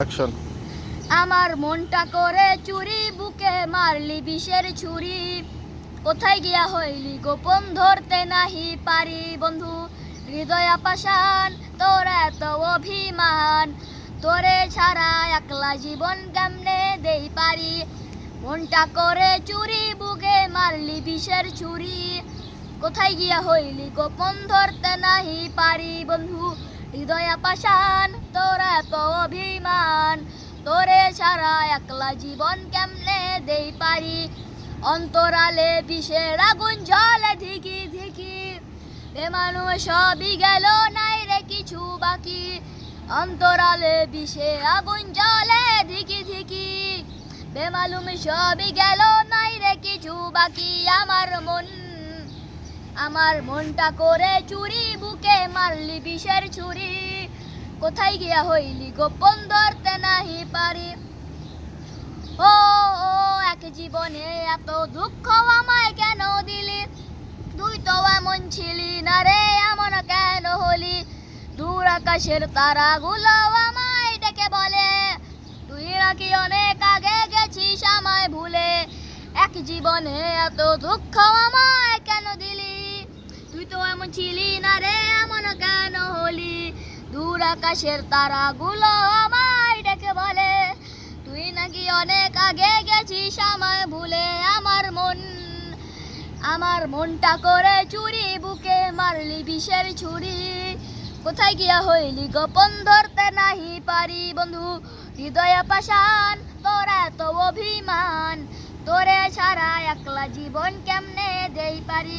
Action আমার মনটা করে চুরি, বুকে মারলি বিষের ছুরি। কোথায় গিয়া হইলি, গোপন ধরতে নাহি পারি, বন্ধু। হৃদয় পাশান তোর এত অভিমান। তোরে ছাড়া একলা জীবন কেমনে দেই পারি? মনটা করে চুরি, বুকে মারলি বিষের ছুরি। কোথায় গিয়া হইলি, গোপন ধরতে নাহি পারি, বন্ধু। হৃদয় পাশান তোর এত অভিমান। তোরে ছাড়া একলা জীবন কেমনে দেই পারি? অন্তরালে বিষের আগুন জলে ধিকি ধিকি বেমানু সবই গেল, নাই রে কিছু বাকি। অন্তরালে বিষে আগুন জলে ধিকি ধিকি বেমালুম সবই গেল, নাই রে কিছু বাকি। আমার মন আমার মনটা করে চুরি, বুকে মারলি বিষের ছুরি। কোথায় গিয়া হইলি গোপন ধরতে নাহি পারি? ও ও, এক জীবনে এত দুঃখ আমায় কেন দিলি? তুই তো এমন ছিলি না রে, এমন কেন হলি? দূর আকাশের তারাগুলো আমায় ডেকে বলে, তুই নাকি অনেক আগে গেছিস আমায় ভুলে? এক জীবনে এত দুঃখ আমায় তুই তো এমন ছিলি না রে, এমন কেন হলি? দূর আকাশের তারাগুলো আমায় ডেকে বলে, তুই নাকি অনেক আগে গেছিস আমায় ভুলে? আমার মন, আমার মনটা করে চুরি, বুকে মারলি বিষের ছুরি। কোথায় গিয়া হইলি গোপন ধরতে নাহি পারি বন্ধু? হৃদয় পাশান তোর এত অভিমান। তোরে ছাড়া একলা জীবন কেমনে দেই পারি?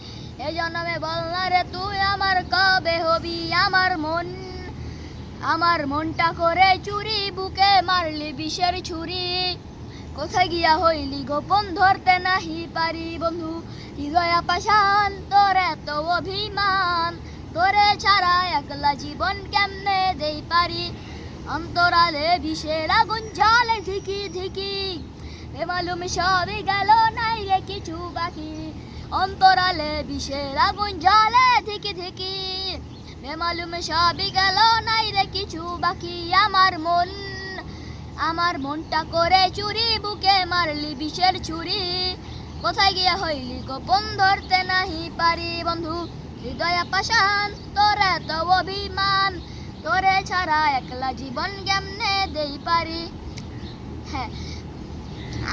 এই জন্মে বল না রে তুই আমার কবে হবি? আমার মন, আমার মনটা করে চুরি, বুকে মারলি বিষের ছুরি। কোথায় গিয়া হইলি গোপন ধরতে নাহি পারি, বন্ধু? হৃদয় পাশান তোর এত অভিমান। তোরে ছাড়া একলা জীবন কেমনে দেই পারি? অন্তরালে বিষের আগুন জলে ধিকি ধিকি মালুম সবই গেল, নাই রে কিছু বাকি। অন্তরালে, বিষের আগুন জলে ধিকি ধিকি বেমালুম সবই গেল, নাই রে কিছু বাকি আমার মন। আমার মনটা করে চুরি, বুকে মারলি বিষের ছুরি। কোথায় গিয়া হইলি গোপন ধরতে নাহি পারি, বন্ধু? হৃদয় পাশান তোর এত অভিমান। তোরে ছাড়া একলা জীবন কেমনে দেই পারি? হ্যাঁ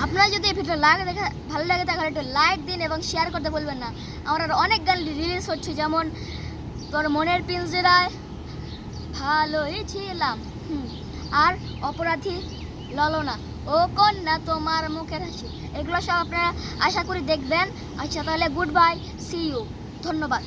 আপনার যদি এই ভিডিও লাগে দেখে ভালো লাগে তাহলে একটু লাইক দিন এবং শেয়ার করতে বলবেন না। আমার আর অনেক গান রিলিজ হচ্ছে যেমন তোর মনের পিঞ্জরায় ভালোই ছিলাম হুম, আর অপরাধী ললনা ও কন্যা তোমার মুখের হাসি এগুলো সব আপনারা আশা করি দেখবেন। আচ্ছা তাহলে গুড বাই সি ইউ ধন্যবাদ।